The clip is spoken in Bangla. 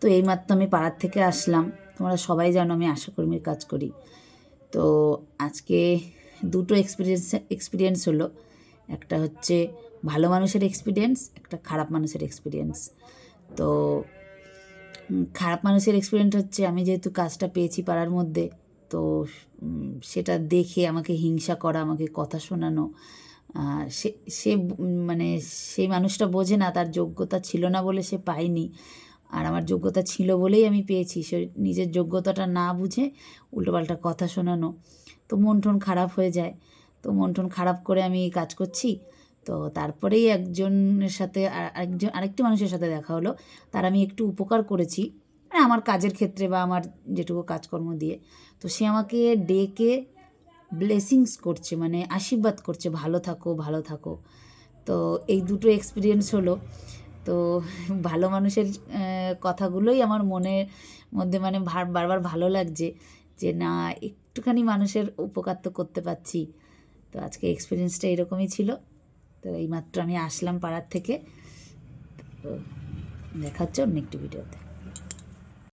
তো এইমাত্র আমি পাড়ার থেকে আসলাম। তোমরা সবাই জানো আমি আশাকর্মীর কাজ করি। তো আজকে দুটো এক্সপিরিয়েন্স এক্সপিরিয়েন্স হলো। একটা হচ্ছে ভালো মানুষের এক্সপিরিয়েন্স একটা খারাপ মানুষের এক্সপিরিয়েন্স তো খারাপ মানুষের এক্সপিরিয়েন্স হচ্ছে আমি যেহেতু কাজটা পেয়েছি পাড়ার মধ্যে, তো সেটা দেখে, আমাকে হিংসা করা, আমাকে কথা শোনানো সে সে মানে সেই মানুষটা বোঝে না, তার যোগ্যতা ছিল না বলে সে পায়নি। আর আমার যোগ্যতা ছিল বলেই আমি পেয়েছি। সে নিজের যোগ্যতাটা না বুঝে উল্টোপাল্টা কথা শোনানো। তো মন টন খারাপ হয়ে যায়। তো মন টন খারাপ করে আমি কাজ করছি। তো তারপরেই একজনের সাথে আর- আরেকজন, আরেকটি মানুষের সাথে দেখা হলো। তার আমি একটু উপকার করেছি। মানে আমার কাজের ক্ষেত্রে বা আমার যেটুকু কাজকর্ম দিয়ে। তো সে আমাকে ডেকে ব্লেসিংস করছে মানে আশীর্বাদ করছে, ভালো থাকো ভালো থাকো। তো এই দুটো এক্সপিরিয়েন্স হলো। তো ভালো মানুষের কথাগুলোই আমার মনের মধ্যে মানে বারবার ভালো লাগছে যে না, একটুখানি মানুষের উপকার তো করতে পারছি। তো আজকে এক্সপিরিয়েন্সটা এরকমই ছিল। তো এইমাত্র আমি আসলাম পাড়ার থেকে। তো দেখা অন্য একটি ভিডিওতে